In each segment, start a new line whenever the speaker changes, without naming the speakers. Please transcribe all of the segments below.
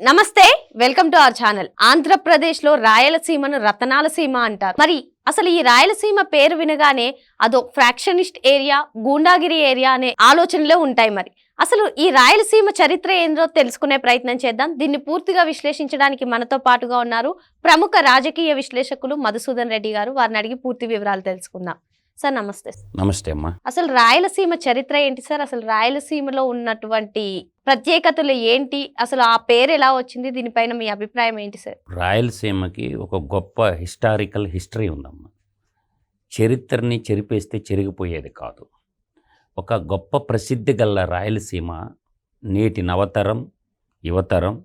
నమస్తే welcome to our channel. ఆంధ్రప్రదేశ్లో రాయలసీమను రతనాల సీమ అంటారు. మరి అసలు ఈ రాయలసీమ పేరు వినగానే అదో ఫ్రాక్షనిస్ట్ ఏరియా గూండాగిరి ఏరియా అనే ఆలోచనలే ఉంటాయి మరి. అసలు ఈ రాయలసీమ చరిత్ర ఏందో తెలుసుకునే ప్రయత్నం చేద్దాం. దీన్ని పూర్తిగా విశ్లేషించడానికి మనతో పాటుగా ఉన్నారు ప్రముఖ రాజకీయ విశ్లేషకులు మధుసూదన్ రెడ్డి గారు. వారిని అడిగి పూర్తి వివరాలు తెలుసుకుందాం. సార్ నమస్తే.
నమస్తే అమ్మా.
అసలు రాయలసీమ చరిత్ర ఏంటి సార్? అసలు రాయలసీమలో ఉన్నటువంటి ప్రత్యేకతలు ఏంటి? అసలు ఆ పేరు ఎలా వచ్చింది? దీనిపైన మీ అభిప్రాయం ఏంటి సార్?
రాయలసీమకి ఒక గొప్ప హిస్టారికల్ హిస్టరీ ఉందమ్మా. చరిత్రని చెరిపేస్తే చెరిగిపోయేది కాదు. ఒక గొప్ప ప్రసిద్ధి గల రాయలసీమ నేటి నవతరం యువతరం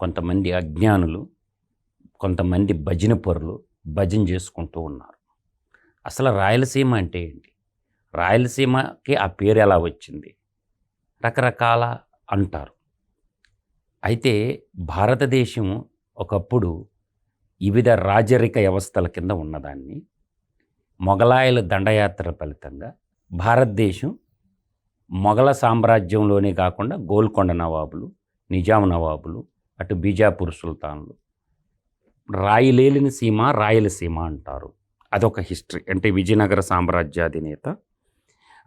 కొంతమంది అజ్ఞానులు కొంతమంది భజన పరులు భజన చేసుకుంటూ ఉన్నారు. అసలు రాయలసీమ అంటే ఏంటి? రాయలసీమకి ఆ పేరు ఎలా వచ్చింది? రకరకాల అంటారు. అయితే భారతదేశం ఒకప్పుడు వివిధ రాజరిక వ్యవస్థల కింద ఉన్నదాన్ని మొఘలాయుల దండయాత్ర ఫలితంగా భారతదేశం మొఘల సామ్రాజ్యంలోనే కాకుండా గోల్కొండ నవాబులు నిజాం నవాబులు అటు బీజాపూర్ సుల్తాన్లు రాయిలేలిన సీమ రాయలసీమ అంటారు. అదొక హిస్టరీ. అంటే విజయనగర సామ్రాజ్యాధినేత.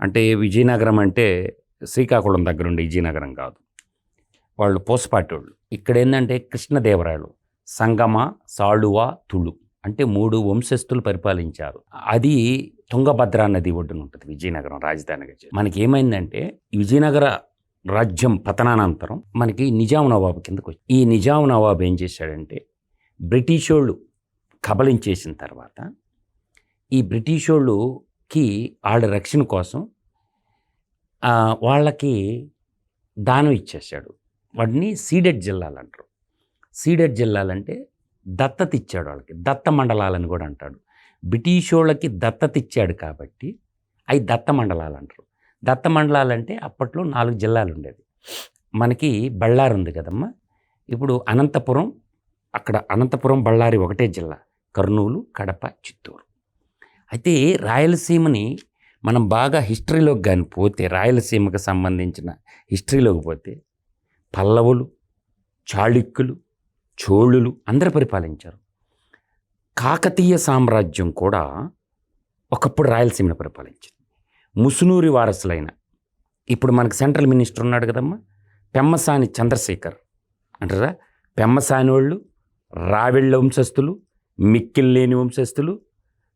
అంటే విజయనగరం అంటే శ్రీకాకుళం దగ్గర విజయనగరం కాదు. వాళ్ళు పోసపాటి వాళ్ళు ఇక్కడ ఏంటంటే కృష్ణదేవరాయలు సంగమ సాళువ తుళు అంటే మూడు వంశస్థులు పరిపాలించారు. అది తుంగభద్రా నది ఒడ్డున ఉంటుంది విజయనగరం రాజధానిగా మనకి ఏమైందంటే విజయనగర రాజ్యం పతనానంతరం మనకి నిజాం నవాబు కిందకు వచ్చి. ఈ నిజాం నవాబు ఏం చేశాడంటే బ్రిటిష్ వాళ్ళు కబలించేసిన తర్వాత ఈ బ్రిటిష్ వాళ్ళకి వాళ్ళ రక్షణ కోసం వాళ్ళకి దానం ఇచ్చేసాడు వాటిని సీడెడ్ జిల్లాలు అంటారు సీడెడ్ జిల్లాలంటే దత్తత ఇచ్చాడు వాళ్ళకి. దత్త మండలాలని కూడా అంటాడు. బ్రిటిష్ వాళ్ళకి దత్తత ఇచ్చాడు కాబట్టి అవి దత్త మండలాలు అంటారు దత్త మండలాలు అంటే అప్పట్లో నాలుగు జిల్లాలు ఉండేది మనకి బళ్ళారి ఉంది కదమ్మా. ఇప్పుడు అనంతపురం అక్కడ అనంతపురం బళ్ళారి ఒకటే జిల్లా. కర్నూలు కడప చిత్తూరు. అయితే రాయలసీమని మనం బాగా హిస్టరీలోకి కానీ పోతే రాయలసీమకు సంబంధించిన హిస్టరీలోకి పోతే పల్లవులు చాళుక్యులు చోళులు అందరు పరిపాలించారు. కాకతీయ సామ్రాజ్యం కూడా ఒకప్పుడు రాయలసీమను పరిపాలించింది. ముసునూరి వారసులైన ఇప్పుడు మనకు సెంట్రల్ మినిస్టర్ ఉన్నాడు కదమ్మా పెమ్మసాని చంద్రశేఖర్. అంటారా? పెమ్మసాని వాళ్ళు రావెళ్ళ వంశస్థులు మిక్కిల్లేని వంశస్థులు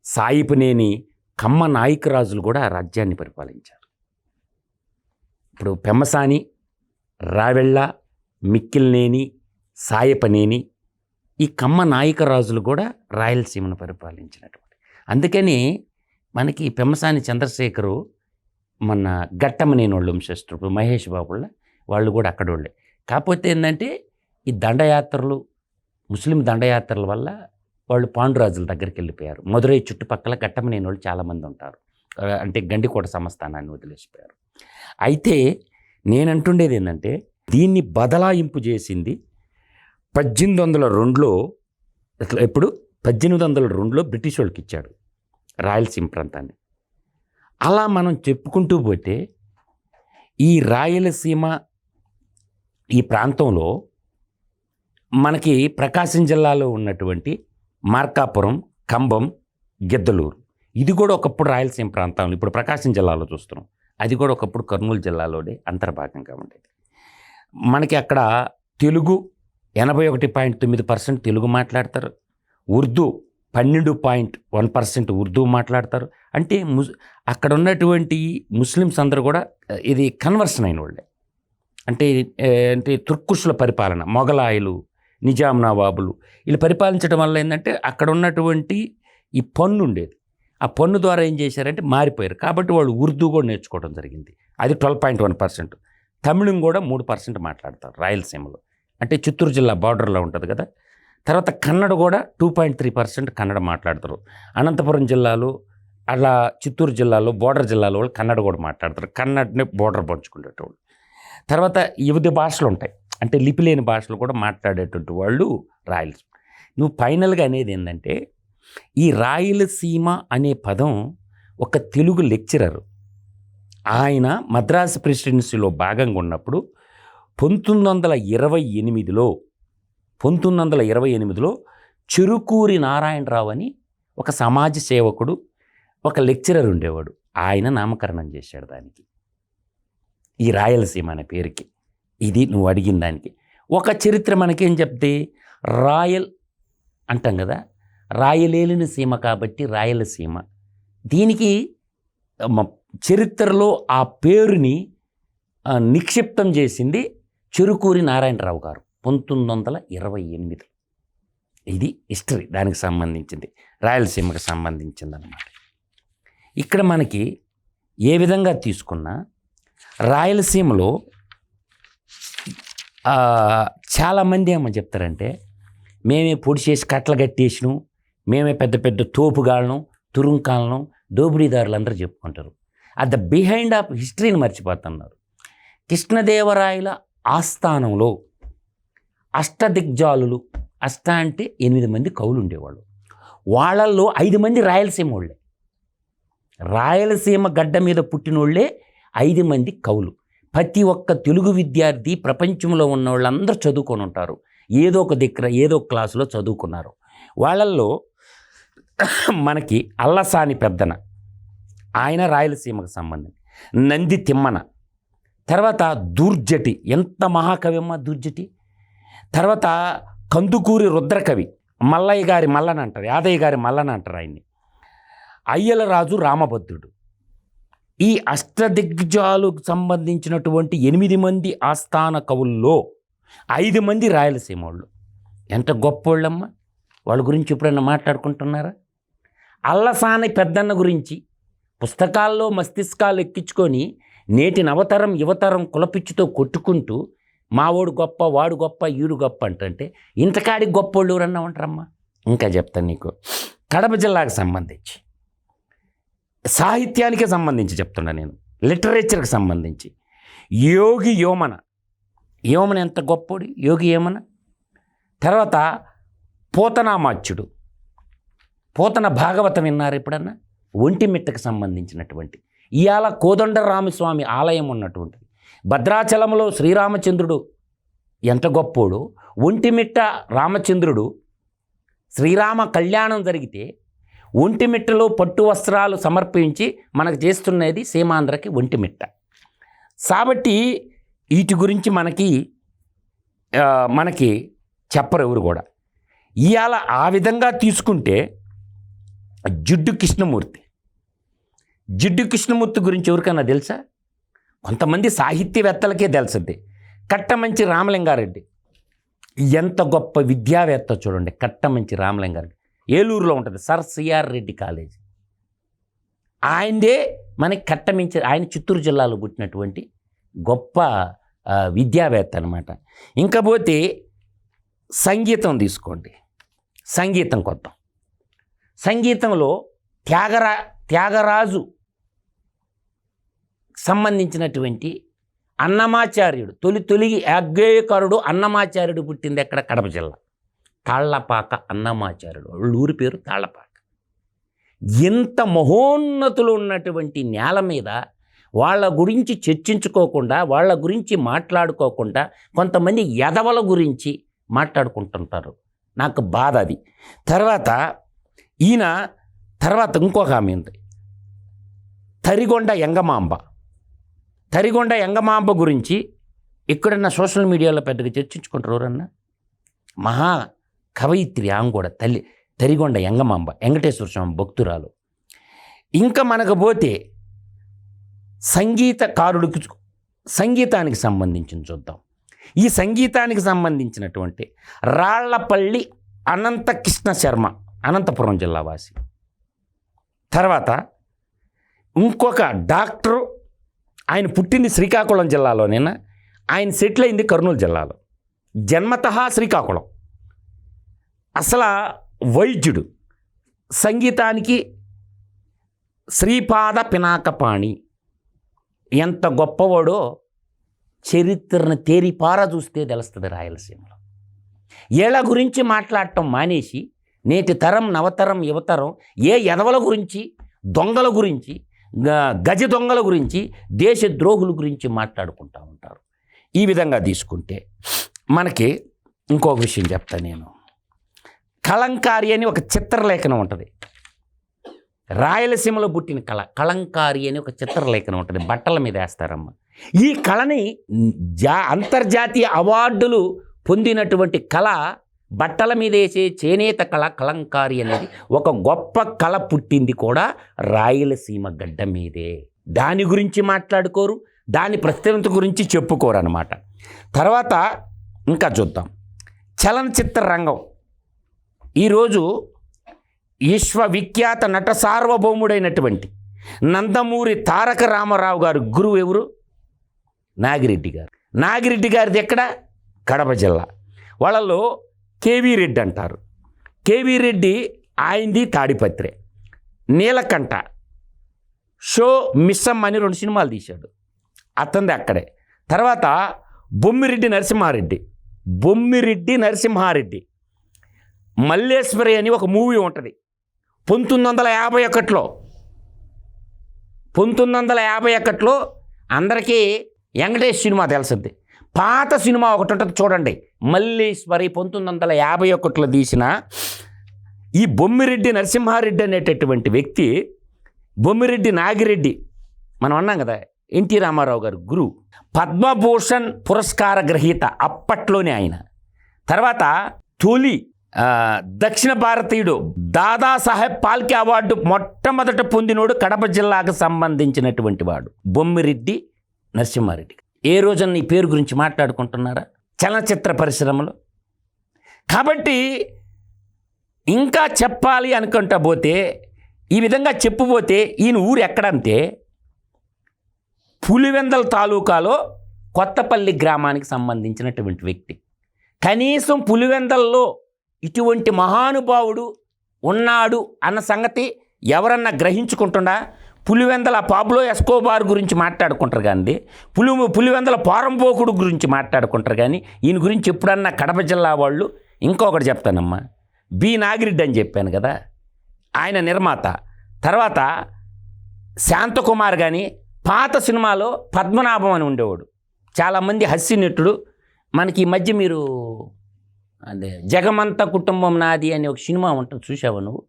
సాయిపునేని కమ్మ నాయకరాజులు కూడా ఆ రాజ్యాన్ని పరిపాలించారు. ఇప్పుడు పెమ్మసాని రావెళ్ళ మిక్కిల్నేని సాయపనేని ఈ కమ్మ నాయకరాజులు కూడా రాయలసీమను పరిపాలించినటువంటి. అందుకని మనకి పెమ్మసాని చంద్రశేఖరు మన గట్టమనేని వాళ్ళు వంశస్థుడు మహేష్ బాబుళ్ళ వాళ్ళు కూడా అక్కడ వాళ్ళే కాకపోతే ఏంటంటే ఈ దండయాత్రలు ముస్లిం దండయాత్రల వల్ల వాళ్ళు పాండురాజుల దగ్గరికి వెళ్ళిపోయారు. మధురై చుట్టుపక్కల గట్టమనేని వాళ్ళు చాలామంది ఉంటారు. అంటే గండికోట సంస్థానాన్ని వదిలేసిపోయారు. అయితే నేనంటుండేది ఏంటంటే దీన్ని బదలాయింపు చేసింది పద్దెనిమిది వందల రెండులో ఎప్పుడు? పద్దెనిమిది వందల రెండులో బ్రిటిష్ వాళ్ళకి ఇచ్చాడు రాయలసీమ ప్రాంతాన్ని. అలా మనం చెప్పుకుంటూ పోతే ఈ రాయలసీమ ఈ ప్రాంతంలో మనకి ప్రకాశం జిల్లాలో ఉన్నటువంటి మార్కాపురం కంబం గిద్దలూరు. ఇది కూడా ఒకప్పుడు రాయలసీమ ప్రాంతంలో ఇప్పుడు ప్రకాశం జిల్లాలో చూస్తున్నాం. అది కూడా ఒకప్పుడు కర్నూలు జిల్లాలోనే అంతర్భాగంగా ఉండేది. మనకి అక్కడ తెలుగు ఎనభై ఒకటి పాయింట్ తొమ్మిది పర్సెంట్ తెలుగు మాట్లాడతారు. ఉర్దూ పన్నెండు పాయింట్ వన్ పర్సెంట్ ఉర్దూ మాట్లాడతారు. అంటే ముస్ అక్కడ ఉన్నటువంటి ముస్లిమ్స్ అందరూ కూడా ఇది కన్వర్షన్ అయిన వాళ్ళే. అంటే అంటే తుర్కుషుల పరిపాలన మొఘలాయులు నిజాం నవాబులు వీళ్ళు పరిపాలించడం వల్ల ఏంటంటే అక్కడ ఉన్నటువంటి ఈ పన్ను ఉండేది. ఆ పన్ను ద్వారా ఏం చేశారంటే మారిపోయారు. కాబట్టి వాళ్ళు ఉర్దూ కూడా నేర్చుకోవడం జరిగింది. అది ట్వెల్వ్ పాయింట్ వన్ పర్సెంట్. తమిళం కూడా మూడు పర్సెంట్ మాట్లాడతారు రాయలసీమలో. అంటే చిత్తూరు జిల్లా బార్డర్లో ఉంటుంది కదా. తర్వాత కన్నడ కూడా two point three percent Kannada మాట్లాడతారు. అనంతపురం జిల్లాలో అలా చిత్తూరు జిల్లాలో బోర్డర్ జిల్లాలో వాళ్ళు కన్నడ కూడా మాట్లాడతారు. కన్నడని బోర్డర్ పంచుకునేటోళ్ళు. తర్వాత వివిధ భాషలు ఉంటాయి అంటే లిపి లేని భాషలు కూడా మాట్లాడేటువంటి వాళ్ళు రాయలసీమ. నువ్వు ఫైనల్గా అనేది ఏంటంటే ఈ రాయలసీమ అనే పదం ఒక తెలుగు లెక్చరర్ ఆయన మద్రాసు ప్రెసిడెన్సీలో భాగంగా ఉన్నప్పుడు పంతొమ్మిది వందల ఇరవై ఎనిమిదిలో పంతొమ్మిది వందల ఇరవై ఎనిమిదిలో చెరుకూరి నారాయణరావు అని ఒక సమాజ సేవకుడు ఒక లెక్చరర్ ఉండేవాడు. ఆయన నామకరణం చేశాడు దానికి. ఈ రాయలసీమ అనే పేరుకి. ఇది నువ్వు అడిగిన దానికి. ఒక చరిత్ర మనకేం చెప్తే రాయల్ అంటాం కదా రాయలేలిన సీమ కాబట్టి రాయలసీమ దీనికి చరిత్రలో ఆ పేరుని నిక్షిప్తం చేసింది చెరుకూరి నారాయణరావు గారు పంతొమ్మిది వందల ఇరవై ఎనిమిది. ఇది హిస్టరీ దానికి సంబంధించింది రాయలసీమకు సంబంధించింది అన్నమాట ఇక్కడ మనకి ఏ విధంగా తీసుకున్నా రాయలసీమలో చాలామంది ఏమో చెప్తారంటే మేమే పొడి చేసి కట్టలు కట్టేసినాం మేమే పెద్ద పెద్ద తోపుగాళ్ళను తురుంకాలను దోపిడీదారులు అందరూ చెప్పుకుంటారు. అట్ ద బిహైండ్ ఆఫ్ హిస్టరీని మర్చిపోతున్నారు. కృష్ణదేవరాయల ఆస్థానంలో అష్టదిగ్జాలులు అష్ట అంటే ఎనిమిది మంది కవులు ఉండేవాళ్ళు. వాళ్ళల్లో ఐదు మంది రాయలసీమ వాళ్ళే రాయలసీమ గడ్డ మీద పుట్టినోళ్ళే ఐదు మంది కవులు. ప్రతి ఒక్క తెలుగు విద్యార్థి ప్రపంచంలో ఉన్న వాళ్ళందరూ చదువుకొని ఉంటారు. ఏదో ఒక దగ్గర ఏదో ఒక క్లాసులో చదువుకున్నారు. వాళ్ళల్లో మనకి అల్లసాని పెద్దన ఆయన రాయలసీమకు సంబంధం నంది తిమ్మన తర్వాత దుర్జటి ఎంత మహాకవి అమ్మ దుర్జటి? తర్వాత కందుకూరి రుద్రకవి మల్లయ్య గారి మల్లన అంటారు యాదయ్య గారి మల్లన అంటారు ఆయన్ని. అయ్యలరాజు రామభద్రుడు. ఈ అష్టదిగ్గజాలకు సంబంధించినటువంటి ఎనిమిది మంది ఆస్థాన కవుల్లో ఐదు మంది రాయలసీమ వాళ్ళు ఎంత గొప్పోళ్ళమ్మ? వాళ్ళ గురించి ఎప్పుడైనా మాట్లాడుకుంటున్నారా? అల్లసాని పెద్దన్న గురించి పుస్తకాల్లో మస్తిష్కాలు ఎక్కించుకొని నేటి నవతరం యువతరం కులపిచ్చితో కొట్టుకుంటూ మావోడు గొప్ప వాడు గొప్ప ఈడు గొప్ప అంటే ఇంతకాడి గొప్పోళ్ళు ఎవరన్నా ఉంటారమ్మా? ఇంకా చెప్తాను నీకు. కడప జిల్లాకు సంబంధించి. సాహిత్యానికే సంబంధించి చెప్తున్నా నేను. లిటరేచర్కి సంబంధించి. యోగి యోమన. యోమన ఎంత గొప్పోడు? యోగి యోమన? తర్వాత పోతనామాచ్యుడు. పోతన భాగవతం విన్నారు ఎప్పుడన్నా? ఒంటిమిట్టకు సంబంధించినటువంటి. ఇవాళ కోదండరామస్వామి ఆలయం ఉన్నటువంటిది. భద్రాచలంలో శ్రీరామచంద్రుడు ఎంత గొప్పోడు? ఒంటిమిట్ట రామచంద్రుడు శ్రీరామ కళ్యాణం జరిగితే ఒంటిమిట్టలో పట్టు వస్త్రాలు సమర్పించి మనకు చేస్తున్నది సీమాంధ్రకి ఒంటిమిట్ట కాబట్టి వీటి గురించి మనకి మనకి చెప్పరు ఎవరు కూడా. ఇవాళ ఆ విధంగా తీసుకుంటే జిడ్డు కృష్ణమూర్తి. జిడ్డు కృష్ణమూర్తి గురించి ఎవరికైనా తెలుసా? కొంతమంది సాహిత్యవేత్తలకే తెలుసుద్ది. కట్టమంచి రామలింగారెడ్డి. ఎంత గొప్ప విద్యావేత్త చూడండి కట్టమంచి రామలింగారెడ్డి. ఏలూరులో ఉంటుంది. Sir CR Reddy college. ఆయనదే మనకి కట్టమించి ఆయన చిత్తూరు జిల్లాలో పుట్టినటువంటి గొప్ప విద్యావేత్త అనమాట ఇంకా పోతే సంగీతం తీసుకోండి. సంగీతం కొత్త. సంగీతంలో త్యాగరా త్యాగరాజు సంబంధించినటువంటి అన్నమాచార్యుడు తొలి తొలిగి యాజ్ఞేయకరుడు అన్నమాచార్యుడు పుట్టింది ఎక్కడ? కడప జిల్లా. తాళ్ళపాక అన్నమాచార్యుడు వాళ్ళ ఊరి పేరు తాళ్ళపాక. ఇంత మహోన్నతులు ఉన్నటువంటి నేల మీద వాళ్ళ గురించి చర్చించుకోకుండా వాళ్ళ గురించి మాట్లాడుకోకుండా కొంతమంది ఎదవల గురించి మాట్లాడుకుంటుంటారు. నాకు బాధ అది. తర్వాత ఈయన తర్వాత ఇంకొక ఆమె ఉంది. తరిగొండ ఎంగమాంబ. తరిగొండ ఎంగమాంబ గురించి ఎక్కడన్నా సోషల్ మీడియాలో పెద్దగా చర్చించుకుంటారు ఎవరన్నా? మహా కవయిత్రి ఆమె కూడా తల్లి తరిగొండ ఎంగమాంబ వెంకటేశ్వర స్వామి భక్తురాలు. ఇంకా మనకు పోతే సంగీతకారుడికి సంగీతానికి సంబంధించిన చూద్దాం. ఈ సంగీతానికి సంబంధించినటువంటి రాళ్ళపల్లి అనంతకృష్ణ శర్మ అనంతపురం జిల్లా వాసి. తర్వాత ఇంకొక డాక్టరు ఆయన పుట్టింది శ్రీకాకుళం జిల్లాలోనేనా ఆయన సెటిల్ అయింది కర్నూలు జిల్లాలో. జన్మత శ్రీకాకుళం. అసలు వైద్యుడు సంగీతానికి శ్రీపాద పినాకపాణి ఎంత గొప్పవాడో చరిత్రను తేరిపార చూస్తే తెలుస్తుంది రాయలసీమలో. ఏళ్ళ గురించి మాట్లాడటం మానేసి నేటి తరం నవతరం యువతరం ఏ ఎదవల గురించి దొంగల గురించి గ- గజ దొంగల గురించి దేశ ద్రోహుల గురించి మాట్లాడుకుంటూ ఉంటారు. ఈ విధంగా తీసుకుంటే మనకి ఇంకొక విషయం చెప్తా నేను. కలంకారి అని ఒక చిత్రలేఖనం ఉంటుంది. రాయలసీమలో పుట్టిన కళ కలంకారి అని ఒక చిత్రలేఖనం ఉంటుంది. బట్టల మీద వేస్తారమ్మ. ఈ కళని జా అంతర్జాతీయ అవార్డులు పొందినటువంటి కళ బట్టల మీద వేసే చేనేత కళ కలంకారి అనేది ఒక గొప్ప కళ పుట్టింది కూడా రాయలసీమ గడ్డ మీదే. దాని గురించి మాట్లాడుకోరు దాని ప్రత్యేకత గురించి చెప్పుకోరు అనమాట తర్వాత ఇంకా చూద్దాం. చలనచిత్ర రంగం. ఈరోజు విశ్వవిఖ్యాత నట సార్వభౌముడైనటువంటి నందమూరి తారక రామారావు గారు గురువు ఎవరు? నాగిరెడ్డి గారు. నాగిరెడ్డి గారిది ఎక్కడ? కడప జిల్లా. వాళ్ళలో కేవీ రెడ్డి అంటారు. కేవీ రెడ్డి ఆయనది తాడిపత్రే. నీలకంఠ. షో మిస్సమ్ అని రెండు సినిమాలు తీశాడు. అతంది అక్కడే. తర్వాత బొమ్మిరెడ్డి నరసింహారెడ్డి. బొమ్మిరెడ్డి నరసింహారెడ్డి. మల్లేశ్వరి అని ఒక మూవీ ఉంటుంది. పంతొమ్మిది వందల యాభై ఒకటిలో పంతొమ్మిది వందల యాభై ఒకటిలో అందరికీ వెంకటేష్ సినిమా తెలిసింది. పాత సినిమా ఒకటి ఉంటుంది చూడండి. మల్లేశ్వరి పంతొమ్మిది వందల యాభై ఒకటిలో తీసిన ఈ బొమ్మిరెడ్డి నరసింహారెడ్డి అనేటటువంటి వ్యక్తి బొమ్మిరెడ్డి నాగిరెడ్డి మనం అన్నాం కదా ఎన్టీ రామారావు గారు గురువు పద్మభూషణ్ పురస్కార గ్రహీత అప్పట్లోనే ఆయన. తర్వాత తొలి దక్షిణ భారతీయుడు దాదాసాహెబ్ పాల్కే అవార్డు మొట్టమొదట పొందినోడు కడప జిల్లాకు సంబంధించినటువంటి వాడు. బొమ్మిరెడ్డి నరసింహారెడ్డి. ఏ రోజున ఈ పేరు గురించి మాట్లాడుకుంటున్నారా? చలనచిత్ర పరిశ్రమలో. కాబట్టి ఇంకా చెప్పాలి అనుకుంటా పోతే ఈ విధంగా చెప్పుపోతే ఈయన ఊరు ఎక్కడంటే పులివెందల తాలూకాలో కొత్తపల్లి గ్రామానికి సంబంధించినటువంటి వ్యక్తి. కనీసం పులివెందల్లో ఇటువంటి మహానుభావుడు ఉన్నాడు అన్న సంగతి ఎవరన్నా గ్రహించుకుంటుండా? పులివెందల పాబ్లో ఎస్కోబార్ గురించి మాట్లాడుకుంటారు కానీ పులి పులివెందల పోరంపోకుడు గురించి మాట్లాడుకుంటారు కానీ ఈయన గురించి ఎప్పుడన్నా కడప జిల్లా వాళ్ళు ఇంకొకటి చెప్తానమ్మా. బి. నాగిరెడ్డి అని చెప్పాను కదా ఆయన నిర్మాత. తర్వాత శాంతకుమార్ కానీ పాత సినిమాలో పద్మనాభం అని ఉండేవాడు. చాలామంది హస్యనటుడు. మనకి ఈ మధ్య మీరు అదే జగమంత కుటుంబం నాది అనే ఒక సినిమా ఉంటుంది చూసావు నువ్వు?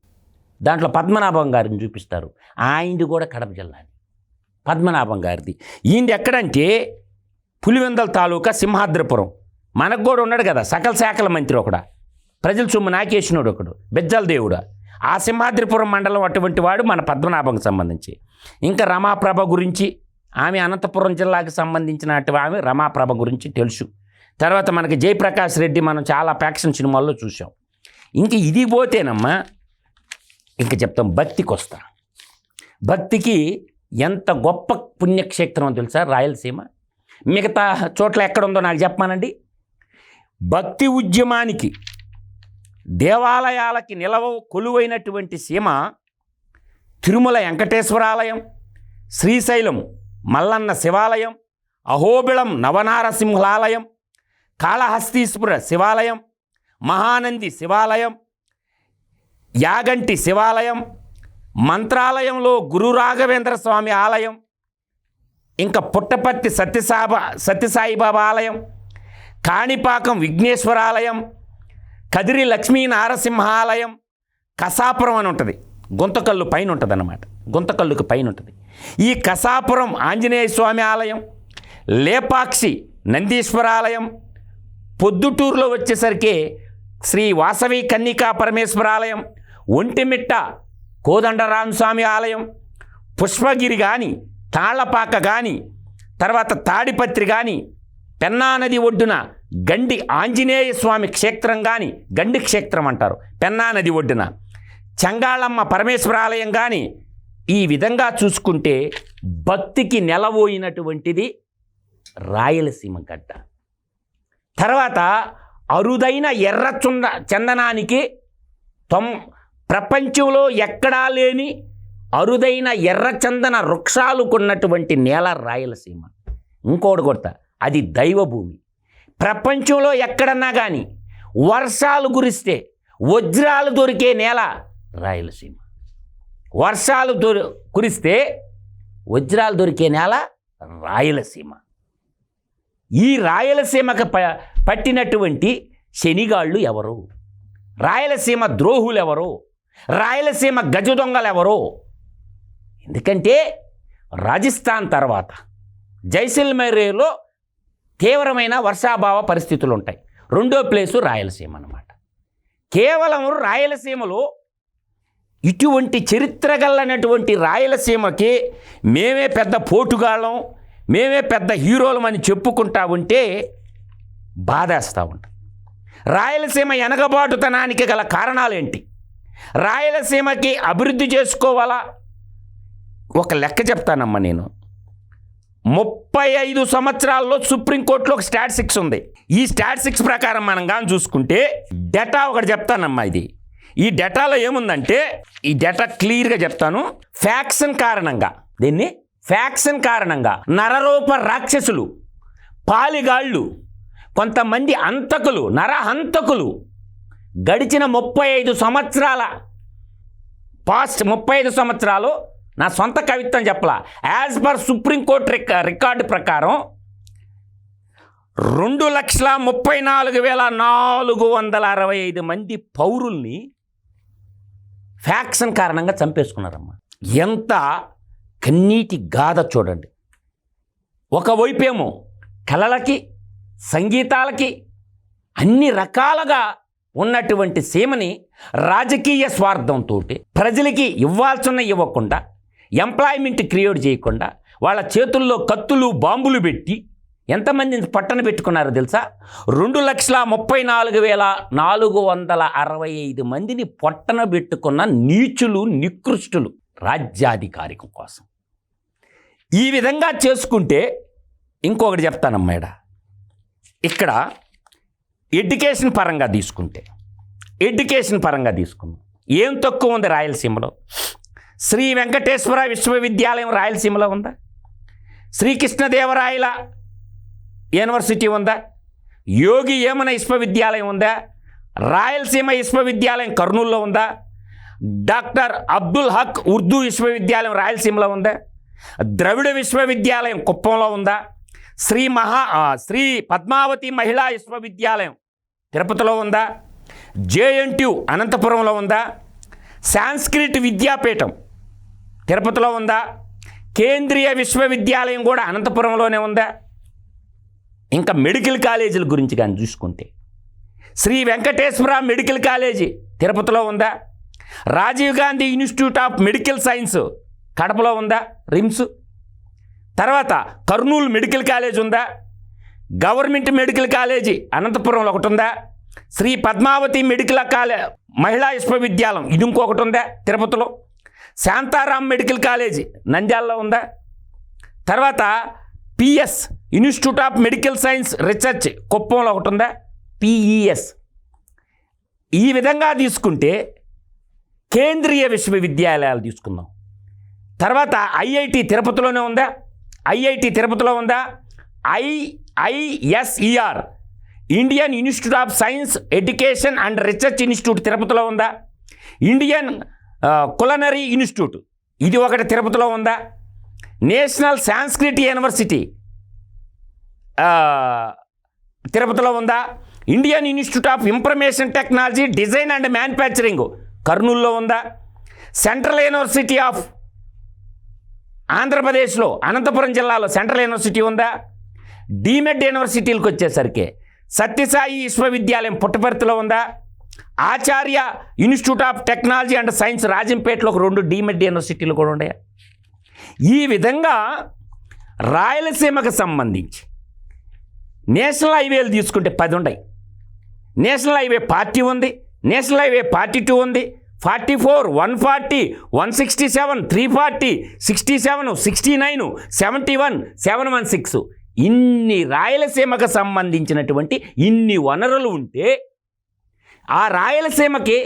దాంట్లో పద్మనాభం గారిని చూపిస్తారు. ఆయనది కూడా కడప జిల్లాది. పద్మనాభం గారిది. ఈయనది ఎక్కడంటే పులివెందల తాలూకా సింహాద్రిపురం. మనకు కూడా ఉన్నాడు కదా సకల శాఖల మంత్రి ఒకడా. ప్రజల సొమ్ము నాకేసినోడు ఒకడు బెజ్జల దేవుడు. ఆ సింహాద్రిపురం మండలం అటువంటి వాడు మన పద్మనాభంకి సంబంధించి. ఇంకా రమాప్రభ గురించి ఆమె అనంతపురం జిల్లాకి సంబంధించినటువంటి ఆమె రమాప్రభ గురించి తెలుసు. తర్వాత మనకి జయప్రకాష్ రెడ్డి మనం చాలా ప్యాక్షన్ సినిమాల్లో చూసాం ఇంక ఇది పోతేనమ్మా ఇంక చెప్తాం భక్తికి వస్తా భక్తికి ఎంత గొప్ప పుణ్యక్షేత్రం తెలుసా? రాయలసీమ. మిగతా చోట్ల ఎక్కడుందో నాకు చెప్పమానండి. భక్తి ఉద్యమానికి దేవాలయాలకి నిలవ కొలువైనటువంటి సీమ తిరుమల వెంకటేశ్వరాలయం శ్రీశైలం మల్లన్న శివాలయం అహోబిళం నవనారసింహాలయం కాళహస్తీశ్వర శివాలయం మహానంది శివాలయం యాగంటి శివాలయం మంత్రాలయంలో గురు రాఘవేంద్ర స్వామి ఆలయం ఇంకా పుట్టపర్తి సత్యసాబ సత్యసాయిబాబా ఆలయం కాణిపాకం విఘ్నేశ్వరాలయం కదిరి లక్ష్మీ నారసింహాలయం కసాపురం అని ఉంటుంది. గుంతకల్లు పైన ఉంటుంది అన్నమాట గుంతకల్లుకి పైన ఉంటుంది. ఈ కసాపురం ఆంజనేయ స్వామి ఆలయం లేపాక్షి నందీశ్వరాలయం పొద్దుటూరులో వచ్చేసరికి శ్రీ వాసవి కన్నికా పరమేశ్వరాలయం ఒంటిమిట్ట కోదండరామస్వామి ఆలయం పుష్పగిరి కానీ తాళ్ళపాక కానీ తర్వాత తాడిపత్రి కానీ పెన్నా నది ఒడ్డున గండి ఆంజనేయ స్వామి క్షేత్రం కానీ గండి క్షేత్రం అంటారు పెన్నా నది ఒడ్డున. చంగాళమ్మ పరమేశ్వరాలయం కానీ ఈ విధంగా చూసుకుంటే భక్తికి నెలవోయినటువంటిది రాయలసీమ గడ్డ. తర్వాత అరుదైన ఎర్ర చుంద చందనానికి తొం ప్రపంచంలో ఎక్కడా లేని అరుదైన ఎర్ర చందన వృక్షాలుకున్నటువంటి నేల రాయలసీమ. ఇంకోటి కొడతా అది దైవభూమి. ప్రపంచంలో ఎక్కడన్నా కానీ వర్షాలు కురిస్తే వజ్రాలు దొరికే నేల రాయలసీమ. వర్షాలు దొరి కురిస్తే వజ్రాలు దొరికే నేల రాయలసీమ. ఈ రాయలసీమకు ప పట్టినటువంటి శనిగాళ్ళు ఎవరు? రాయలసీమ ద్రోహులు ఎవరు రాయలసీమ గజ ఎవరు ఎందుకంటే రాజస్థాన్ తర్వాత జైసల్మేరేలో తీవ్రమైన వర్షాభావ పరిస్థితులు ఉంటాయి రెండో ప్లేసు రాయలసీమ అన్నమాట. కేవలం రాయలసీమలో ఇటువంటి చరిత్ర గల్లనటువంటి రాయలసీమకి మేమే పెద్ద పోటుగాళ్ళం మేమే పెద్ద హీరోలం అని చెప్పుకుంటా ఉంటే బాధేస్తూ ఉంటుంది రాయలసీమ వెనకబాటుతనానికి గల కారణాలేంటి? రాయలసీమకి అభివృద్ధి చేసుకోవాలా? ఒక లెక్క చెప్తానమ్మా నేను. ముప్పై ఐదు సంవత్సరాల్లో సుప్రీంకోర్టులో ఒక స్టాటిస్టిక్స్ ఉంది. ఈ స్టాటిస్టిక్స్ ప్రకారం మనం కానీ చూసుకుంటే డేటా ఒకటి చెప్తానమ్మా ఇది. ఈ డేటాలో ఏముందంటే ఈ డేటా క్లియర్గా చెప్తాను. ఫ్యాక్షన్ కారణంగా. దీన్ని? ఫ్యాక్షన్ కారణంగా. నరరూప రాక్షసులు పాలిగాళ్ళు కొంతమంది అంతకులు నరహంతకులు గడిచిన ముప్పై ఐదు సంవత్సరాల పాస్ట్ ముప్పై ఐదు సంవత్సరాలు నా సొంత కవిత్వం చెప్పలా. యాజ్ పర్ సుప్రీంకోర్టు రిక రికార్డు ప్రకారం రెండు లక్షల ముప్పై నాలుగు వేల నాలుగు వందల అరవై ఐదు మంది పౌరుల్ని ఫ్యాక్షన్ కారణంగా చంపేసుకున్నారమ్మా. ఎంత కన్నీటి గాథ చూడండి. ఒకవైపేమో కళలకి సంగీతాలకి అన్ని రకాలుగా ఉన్నటువంటి సీమని రాజకీయ స్వార్థంతో ప్రజలకి ఇవ్వాల్సిన ఇవ్వకుండా ఎంప్లాయ్మెంట్ క్రియేట్ చేయకుండా వాళ్ళ చేతుల్లో కత్తులు బాంబులు పెట్టి ఎంతమందిని పట్టణ పెట్టుకున్నారో తెలుసా? రెండు లక్షల ముప్పై నాలుగు వేల నాలుగు వందల అరవై ఐదు మందిని పొట్టన పెట్టుకున్న నీచులు నికృష్టులు రాజ్యాధికారికం కోసం. ఈ విధంగా చేసుకుంటే ఇంకొకటి చెప్తానమ్మేడ ఇక్కడ ఎడ్యుకేషన్ పరంగా తీసుకుంటే ఎడ్యుకేషన్ పరంగా తీసుకున్నాం ఏం తక్కువ ఉంది రాయలసీమలో? శ్రీ వెంకటేశ్వర విశ్వవిద్యాలయం రాయలసీమలో ఉందా? శ్రీకృష్ణదేవరాయల యూనివర్సిటీ ఉందా? యోగి ఏమన విశ్వవిద్యాలయం ఉందా? రాయలసీమ విశ్వవిద్యాలయం కర్నూలులో ఉందా? డాక్టర్ అబ్దుల్ హక్ ఉర్దూ విశ్వవిద్యాలయం రాయలసీమలో ఉందా? ద్రవిడ విశ్వవిద్యాలయం కుప్పంలో ఉందా? శ్రీ మహా శ్రీ పద్మావతి మహిళా విశ్వవిద్యాలయం. తిరుపతిలో ఉందా? జేఎన్టీయు అనంతపురంలో ఉందా? సాంస్క్రిట్ విద్యాపీఠం తిరుపతిలో ఉందా? కేంద్రీయ విశ్వవిద్యాలయం కూడా అనంతపురంలోనే ఉందా? ఇంకా మెడికల్ కాలేజీల గురించి కానీ చూసుకుంటే. శ్రీ వెంకటేశ్వర మెడికల్ కాలేజీ తిరుపతిలో ఉందా? Rajiv Gandhi institute of medical science కడపలో ఉందా? రిమ్స్ తర్వాత కర్నూలు మెడికల్ కాలేజ్ ఉందా? గవర్నమెంట్ మెడికల్ కాలేజీ అనంతపురంలో ఒకటి ఉందా? శ్రీ పద్మావతి మెడికల్ కాలే మహిళా విశ్వవిద్యాలయం ఇది ఇంకొకటి ఉందా తిరుపతిలో? శాంతారాం మెడికల్ కాలేజీ నంద్యాలలో ఉందా? తర్వాత PES institute of medical science research కుప్పంలో ఒకటి ఉందా? పిఈఎస్. ఈ విధంగా తీసుకుంటే కేంద్రీయ విశ్వవిద్యాలయాలు తీసుకుందాం. తర్వాత ఐఐటి తిరుపతిలోనే ఉందా? ఐఐటి తిరుపతిలో ఉందా? IISER Indian institute of science education and research institute తిరుపతిలో ఉందా? ఇండియన్ కులనరీ ఇన్స్టిట్యూట్ ఇది ఒకటి తిరుపతిలో ఉందా? నేషనల్ సాంస్క్రిట్ యూనివర్సిటీ తిరుపతిలో ఉందా? Indian institute of information technology design and manufacturing కర్నూల్లో ఉందా? సెంట్రల్ యూనివర్సిటీ ఆఫ్ ఆంధ్రప్రదేశ్లో అనంతపురం జిల్లాలో సెంట్రల్ యూనివర్సిటీ ఉందా? డీమెడ్ యూనివర్సిటీలకు వచ్చేసరికి సత్యసాయి విశ్వవిద్యాలయం పుట్టపర్తిలో ఉందా? Acharya institute of technology and science రాజంపేటలో ఒక రెండు డీమెడ్ యూనివర్సిటీలు కూడా ఉన్నాయి? ఈ విధంగా రాయలసీమకు సంబంధించి నేషనల్ హైవేలు తీసుకుంటే పది ఉన్నాయి. నేషనల్ హైవే పార్టీ ఉంది. నేషనల్ హైవే పార్టీ టూ ఉంది. Forty four one forty one sixty seven three forty sixty seven sixty nine seventy one seven one six. ఇన్ని రాయలసీమకు సంబంధించినటువంటి ఇన్ని వనరులు ఉంటే ఆ రాయలసీమకి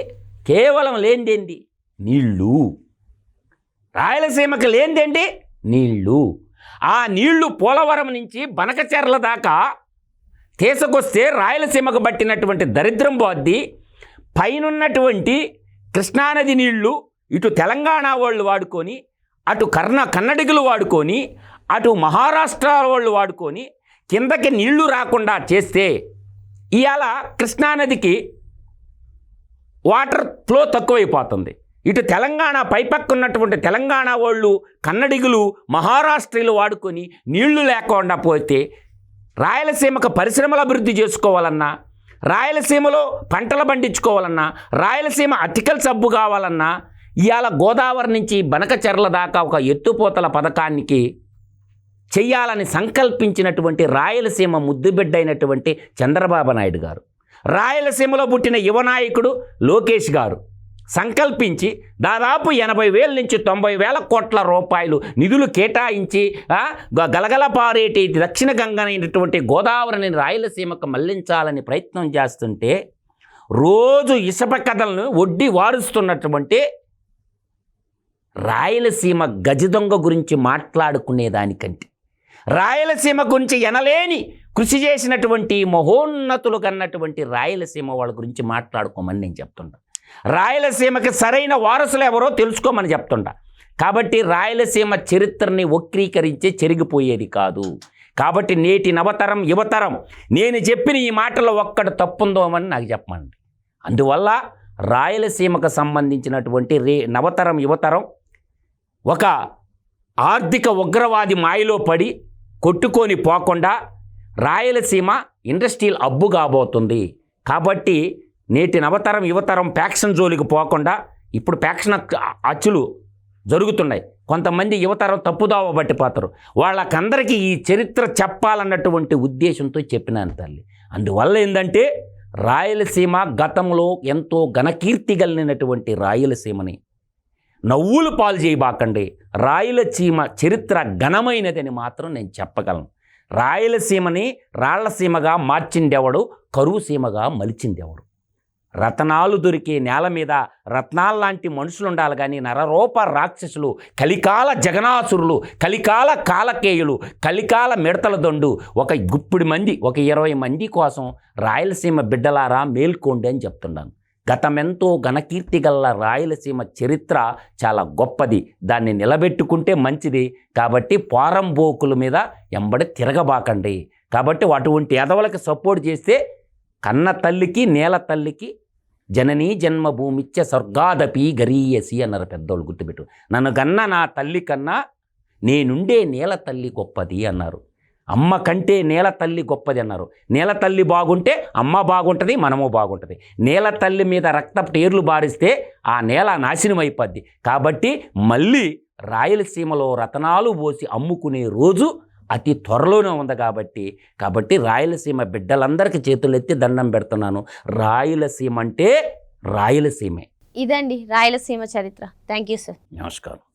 కేవలం లేనిదేంటి నీళ్ళు రాయలసీమకి లేనిదేంటి? నీళ్ళు ఆ నీళ్ళు పోలవరం నుంచి బనకచెర్ల దాకా తీసుకొస్తే రాయలసీమకు పట్టినటువంటి దరిద్రం పోద్ది పైనున్నటువంటి కృష్ణానది నీళ్ళు ఇటు తెలంగాణ వాళ్ళు వాడుకొని అటు కర్ణ కన్నడిగులు వాడుకొని అటు మహారాష్ట్ర వాళ్ళు వాడుకొని కిందకి నీళ్ళు రాకుండా చేస్తే ఇవాళ కృష్ణానదికి వాటర్ ఫ్లో తక్కువైపోతుంది. ఇటు తెలంగాణ పైపక్క ఉన్నటువంటి తెలంగాణ వాళ్ళు కన్నడిగులు మహారాష్ట్రలు వాడుకొని నీళ్ళు లేకుండా పోతే రాయలసీమకు పరిశ్రమలు అభివృద్ధి చేసుకోవాలన్నా రాయలసీమలో పంటలు పండించుకోవాలన్నా రాయలసీమ అతికల్ సబ్బు కావాలన్నా ఇవాళ గోదావరి నుంచి బనకచెర్ల దాకా ఒక ఎత్తుపోతల పథకానికి చెయ్యాలని సంకల్పించినటువంటి రాయలసీమ ముద్దుబిడ్డ అయినటువంటి చంద్రబాబు నాయుడు గారు. రాయలసీమలో పుట్టిన యువ నాయకుడు లోకేష్ గారు. సంకల్పించి దాదాపు ఎనభై వేల నుంచి తొంభై వేల కోట్ల రూపాయలు నిధులు కేటాయించి గలగలపారేటి దక్షిణ గంగనైనటువంటి గోదావరిని రాయలసీమకు మళ్ళించాలని ప్రయత్నం చేస్తుంటే రోజు ఇసప కథలను ఒడ్డి వారుస్తున్నటువంటి రాయలసీమ గజదొంగ గురించి మాట్లాడుకునేదానికంటే రాయలసీమ గురించి ఎనలేని కృషి చేసినటువంటి మహోన్నతులు కన్నటువంటి రాయలసీమ వాళ్ళ గురించి మాట్లాడుకోమని నేను చెప్తుంటాను రాయలసీమకి సరైన వారసులు ఎవరో తెలుసుకోమని చెప్తుంటా కాబట్టి రాయలసీమ చరిత్రని వక్రీకరించే చెరిగిపోయేది కాదు. కాబట్టి నేటి నవతరం యువతరం నేను చెప్పిన ఈ మాటలో ఒక్కటి తప్పుందోమని నాకు చెప్పమండి. అందువల్ల రాయలసీమకు సంబంధించినటువంటి రే నవతరం యువతరం ఒక ఆర్థిక ఉగ్రవాది మాయలో పడి కొట్టుకొని పోకుండా రాయలసీమ ఇండస్ట్రియల్ అబ్బు కాబోతుంది కాబట్టి నేటి నవతరం యువతరం ప్యాక్షన్ జోలికి పోకుండా ఇప్పుడు ప్యాక్షన్ అచ్చులు జరుగుతున్నాయి. కొంతమంది యువతరం తప్పుదావ పట్టిపోతారు. వాళ్ళకందరికీ ఈ చరిత్ర చెప్పాలన్నటువంటి ఉద్దేశంతో చెప్పినాను తల్లి. అందువల్ల ఏంటంటే రాయలసీమ గతంలో ఎంతో ఘనకీర్తి కలిగినటువంటి రాయలసీమని నవ్వులు పాలు చేయబాకండి. రాయలసీమ చరిత్ర ఘనమైనదని మాత్రం నేను చెప్పగలను. రాయలసీమని రాళ్ళసీమగా మార్చిందెవడు కరువు సీమగా మలిచిందెవడు రతనాలు దొరికే నేల మీద రత్నాలు లాంటి మనుషులు ఉండాలి కానీ నరరూప రాక్షసులు కలికాల జగనాసురులు కలికాల కాలకేయులు కలికాల మిడతల దొండు ఒక గుప్పిడి మంది ఒక ఇరవై మంది కోసం రాయలసీమ బిడ్డలారా మేల్కోండి అని చెప్తున్నాను. గతమెంతో ఘనకీర్తి గల రాయలసీమ చరిత్ర చాలా గొప్పది. దాన్ని నిలబెట్టుకుంటే మంచిది. కాబట్టి పోరంబోకుల మీద ఎంబడి తిరగబాకండి. కాబట్టి అటువంటి ఎదవలకి సపోర్ట్ చేస్తే కన్న తల్లికి నేల తల్లికి జననీ జన్మభూమిచ్చ స్వర్గాదపి గరీయసి అన్నారు పెద్దోళ్ళు గుర్తుపెట్టు. నన్ను కన్నా నా తల్లి కన్నా నేనుండే నేల తల్లి గొప్పది అన్నారు. అమ్మ కంటే నేల తల్లి గొప్పది అన్నారు. నేల తల్లి బాగుంటే అమ్మ బాగుంటుంది మనము బాగుంటుంది. నేల తల్లి మీద రక్తపు టేర్లు బారిస్తే ఆ నేల నాశనం అయిపోద్ది. కాబట్టి మళ్ళీ రాయలసీమలో రతనాలు పోసి అమ్ముకునే రోజు అతి త్వరలోనే ఉంది కాబట్టి కాబట్టి రాయలసీమ బిడ్డలందరికీ చేతులెత్తి దండం పెడుతున్నాను. రాయలసీమ అంటే రాయలసీమే.
ఇదండి రాయలసీమ చరిత్ర. Thank you sir.
నమస్కారం.